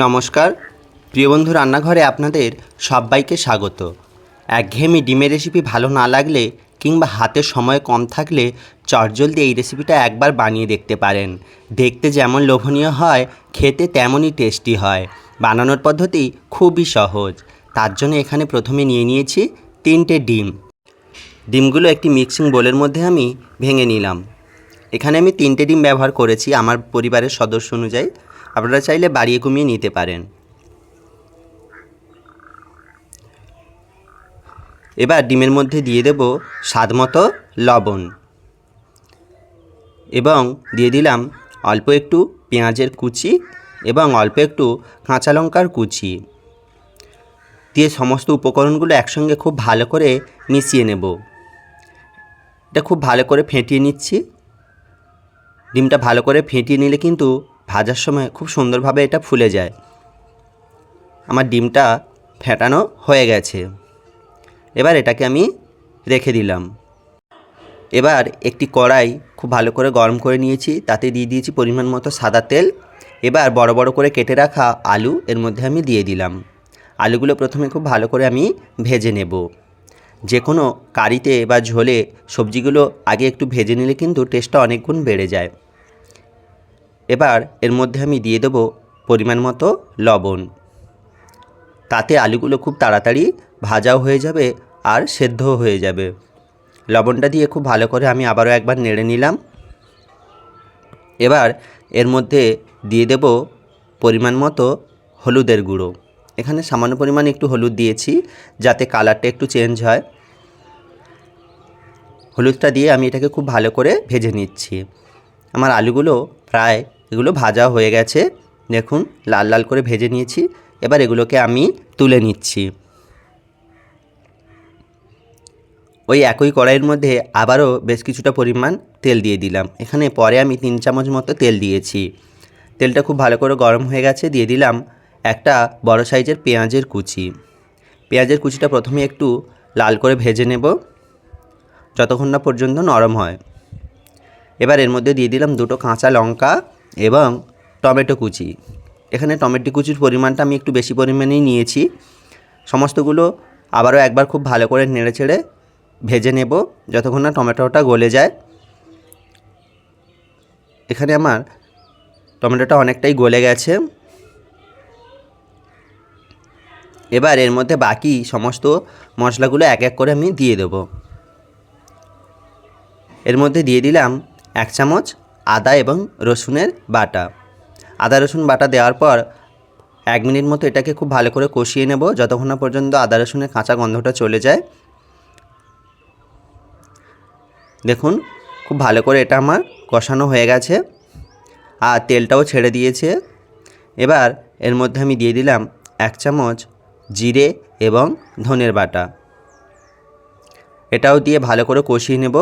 নমস্কার। প্রিয় বন্ধু রান্নাঘরে আপনাদের সবাইকে স্বাগত। একঘেয়েমি ডিমের রেসিপি ভালো না লাগলে কিংবা হাতে সময় কম থাকলে চটজলদি এই রেসিপিটা একবার বানিয়ে দেখতে পারেন। দেখতে যেমন লোভনীয় হয়, খেতে তেমনই টেস্টি হয়। বানানোর পদ্ধতি খুবই সহজ। তার জন্য এখানে প্রথমে নিয়ে নিয়েছি তিনটে ডিম। ডিমগুলো একটি মিক্সিং বোলের মধ্যে আমি ভেঙে নিলাম। এখানে আমি তিনটে ডিম ব্যবহার করেছি আমার পরিবারের সদস্য অনুযায়ী। আপনারা চাইলে বাড়িয়ে কমিয়ে নিতে পারেন। এবার ডিমের মধ্যে দিয়ে দেব স্বাদ মতো লবণ। এবং দিয়ে দিলাম অল্প একটু পেঁয়াজের কুচি এবং অল্প একটু কাঁচা লঙ্কার কুচি। দিয়ে সমস্ত উপকরণগুলো একসঙ্গে খুব ভালো করে মিশিয়ে নেব। এটা খুব ভালো করে ফেটিয়ে নিচ্ছি। ডিমটা ভালো করে ফেটিয়ে নিলে কিন্তু ভাজার সময় খুব সুন্দরভাবে এটা ফুলে যায়। আমার ডিমটা ফেটানো হয়ে গেছে। এবার এটাকে আমি রেখে দিলাম। এবার একটি কড়াই খুব ভালো করে গরম করে নিয়েছি, তাতে দিয়ে দিয়েছি পরিমাণ মতো সাদা তেল। এবার বড় বড় করে কেটে রাখা আলু এর মধ্যে আমি দিয়ে দিলাম। আলুগুলো প্রথমে খুব ভালো করে আমি ভেজে নেব। যে কোনো কারিতে বা ঝোলে সবজিগুলো আগে একটু ভেজে নিলে কিন্তু টেস্টটা অনেক গুণ বেড়ে যায়। এবার এর মধ্যে আমি দিয়ে দেবো পরিমাণ মতো লবণ। তাতে আলুগুলো খুব তাড়াতাড়ি ভাজাও হয়ে যাবে আর সেদ্ধও হয়ে যাবে। লবণটা দিয়ে খুব ভালো করে আমি আবারও একবার নেড়ে নিলাম। এবার এর মধ্যে দিয়ে দেব পরিমাণ মতো হলুদের গুঁড়ো। এখানে সামান্য পরিমাণ একটু হলুদ দিয়েছি যাতে কালারটা একটু চেঞ্জ হয়। হলুদটা দিয়ে আমি এটাকে খুব ভালো করে ভেজে নিচ্ছি। আমার আলুগুলো প্রায় এগুলো ভাজা হয়ে গেছে। দেখুন, লাল লাল করে ভেজে নিয়েছি। এবার এগুলোকে আমি তুলে নিচ্ছি। ওই একই কড়াইয়ের মধ্যে আবারও বেশ কিছুটা পরিমাণ তেল দিয়ে দিলাম। এখানে পরে আমি তিন চামচ মতো তেল দিয়েছি। তেলটা খুব ভালো করে গরম হয়ে গেছে, দিয়ে দিলাম একটা বড় সাইজের পেঁয়াজের কুচি। পেঁয়াজের কুচিটা প্রথমে একটু লাল করে ভেজে নেব, যতক্ষণ না পর্যন্ত নরম হয়। এবার এর মধ্যে দিয়ে দিলাম দুটো কাঁচা লঙ্কা এবং টমেটো কুচি। এখানে টমেটো কুচির পরিমাণটা আমি একটু বেশি পরিমাণেই নিয়েছি। সমস্তগুলো আবারও একবার খুব ভালো করে নেড়ে ছেড়ে ভেজে নেব যতক্ষণ না টমেটোটা গলে যায়। এখানে আমার টমেটোটা অনেকটাই গলে গেছে। এবার এর মধ্যে বাকি সমস্ত মশলাগুলো এক এক করে আমি দিয়ে দেবো। এর মধ্যে দিয়ে দিলাম এক চামচ আদা এবং রসুনের বাটা। আদা, রসুন, বাটা দেওয়ার পর এক মিনিট মতো এটাকে খুব ভালো করে কষিয়ে নেব। যতক্ষণ না পর্যন্ত আদা, রসুনের কাঁচা গন্ধটা চলে যায়। দেখুন, খুব ভালো করে এটা আমার কষানো হয়ে গেছে আর তেলটাও ছেড়ে দিয়েছে। এবার এর মধ্যে আমি দিয়ে দিলাম এক চামচ জিরে এবং ধনের বাটা। এটাও দিয়ে ভালো করে কষিয়ে নেব,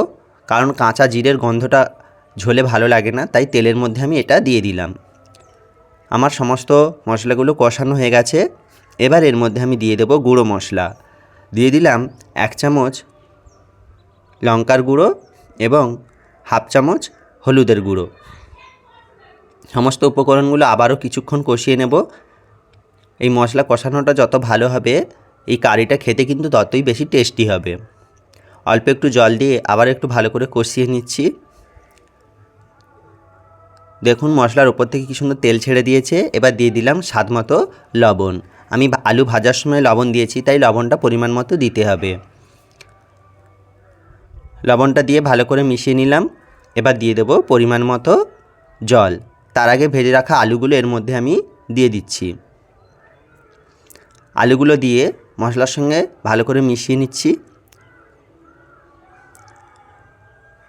কারণ কাঁচা জিরের গন্ধটা ঝোলে ভালো লাগে না, তাই তেলের মধ্যে আমি এটা দিয়ে দিলাম। আমার সমস্ত মশলাগুলো কষানো হয়ে গেছে। এবার এর মধ্যে আমি দিয়ে দেবো গুঁড়ো মশলা। দিয়ে দিলাম এক চামচ লঙ্কার গুঁড়ো এবং হাফ চামচ হলুদের গুঁড়ো। সমস্ত উপকরণগুলো আবারও কিছুক্ষণ কষিয়ে নেব। এই মশলা কষানোটা যত ভালো হবে, এই কারিটা খেতে কিন্তু ততই বেশি টেস্টি হবে। অল্প একটু জল দিয়ে আবার একটু ভালো করে কষিয়ে নিচ্ছি। দেখুন মশলার ওপর থেকে কি সুন্দর তেল ছেড়ে দিয়েছে। এবার দিয়ে দিলাম স্বাদ মতো লবণ। আমি আলু ভাজার সময় লবণ দিয়েছি, তাই লবণটা পরিমাণ মতো দিতে হবে। লবণটা দিয়ে ভালো করে মিশিয়ে নিলাম। এবার দিয়ে দেবো পরিমাণ মতো জল। তার আগে ভেজে রাখা আলুগুলো এর মধ্যে আমি দিয়ে দিচ্ছি। আলুগুলো দিয়ে মশলার সঙ্গে ভালো করে মিশিয়ে নিচ্ছি।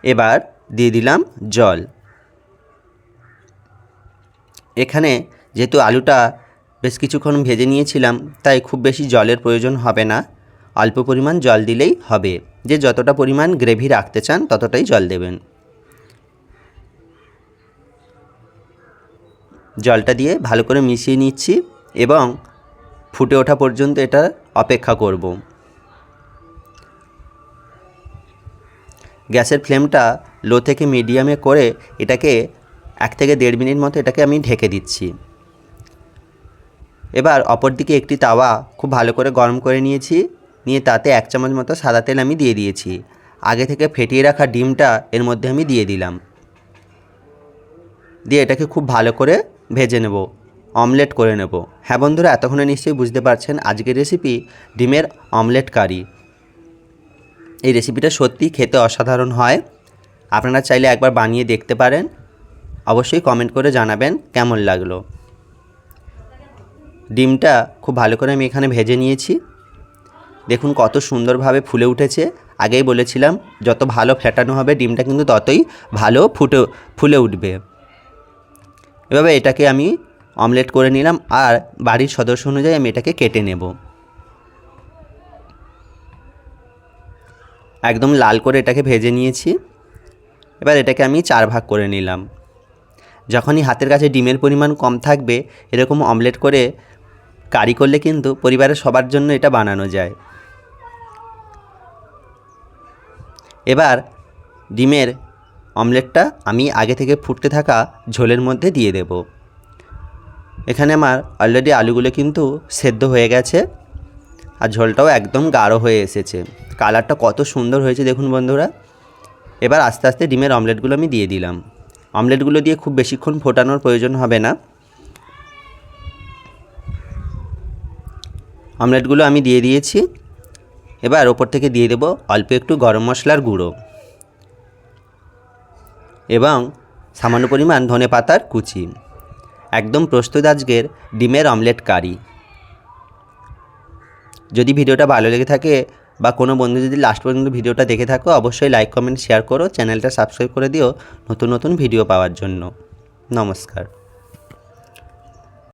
এবার দিয়ে দিলাম জল। এখানে যেহেতু আলুটা বেশ কিছুক্ষণ ভেজে নিয়েছিলাম, তাই খুব বেশি জলের প্রয়োজন হবে না। অল্প পরিমাণ জল দিলেই হবে। যে যতটা পরিমাণ গ্রেভি রাখতে চান, ততটাই জল দেবেন। জলটা দিয়ে ভালো করে মিশিয়ে নিচ্ছি এবং ফুটে ওঠা পর্যন্ত এটা অপেক্ষা করব। গ্যাসের ফ্লেমটা লো থেকে মিডিয়ামে করে এটাকে এক থেকে দেড় মিনিট মতো এটাকে আমি ঢেকে দিচ্ছি। এবার অপর দিকে একটি তাওয়া খুব ভালো করে গরম করে নিয়েছি, নিয়ে তাতে এক চামচ মতো সাদা তেল আমি দিয়ে দিয়েছি। আগে থেকে ফেটিয়ে রাখা ডিমটা এর মধ্যে আমি দিয়ে দিলাম। দিয়ে এটাকে খুব ভালো করে ভেজে নেব, অমলেট করে নেব। হ্যাঁ বন্ধুরা, এতক্ষণে নিশ্চয়ই বুঝতে পারছেন আজকের রেসিপি ডিমের অমলেট কারি। এই রেসিপিটা সত্যি খেতে অসাধারণ হয়। আপনারা চাইলে একবার বানিয়ে দেখতে পারেন। অবশ্যই কমেন্ট করে জানাবেন কেমন লাগল। ডিমটা খুব ভালো করে আমি এখানে ভেজে নিয়েছি। দেখুন কত সুন্দরভাবে ফুলে উঠেছে। আগেই বলেছিলাম, যত ভালো ফেটানো হবে ডিমটা কিন্তু ততই ভালো ফুটে, ফুলে উঠবে। এভাবে এটাকে আমি অমলেট করে নিলাম আর বাড়ির সদস্য অনুযায়ী আমি এটাকে কেটে নেব। একদম লাল করে এটাকে ভেজে নিয়েছি। এবার এটাকে আমি চার ভাগ করে নিলাম। যখনই হাতের কাছে ডিমের পরিমাণ কম থাকবে, এরকম অমলেট করে কারি করলে কিন্তু পরিবারের সবার জন্য এটা বানানো যায়। এবার ডিমের অমলেটটা আমি আগে থেকে ফুটতে থাকা ঝোলের মধ্যে দিয়ে দেব। এখানে আমার অলরেডি আলুগুলো কিন্তু সেদ্ধ হয়ে গেছে আর ঝোলটাও একদম গাঢ় হয়ে এসেছে। কালারটা কত সুন্দর হয়েছে দেখুন বন্ধুরা। এবার আস্তে আস্তে ডিমের অমলেটগুলো আমি দিয়ে দিলাম। অমলেটগুলো দিয়ে খুব বেশিক্ষণ ফোটানোর প্রয়োজন হবে না। অমলেটগুলো আমি দিয়ে দিয়েছি। এবার ওপর থেকে দিয়ে দেবো অল্প একটু গরম মশলার গুঁড়ো। এবং সামান্য পরিমাণ ধনে পাতার কুচি। একদম প্রস্তুত আজকের ডিমের অমলেট কারি। যদি ভিডিওটা ভালো লেগে থাকে বা কোনো বন্ধু যদি লাস্ট পর্যন্ত ভিডিওটা দেখে থাকো, অবশ্যই লাইক কমেন্ট শেয়ার করো চ্যানেলটা সাবস্ক্রাইব করে দিও নতুন নতুন ভিডিও পাওয়ার জন্য। নমস্কার।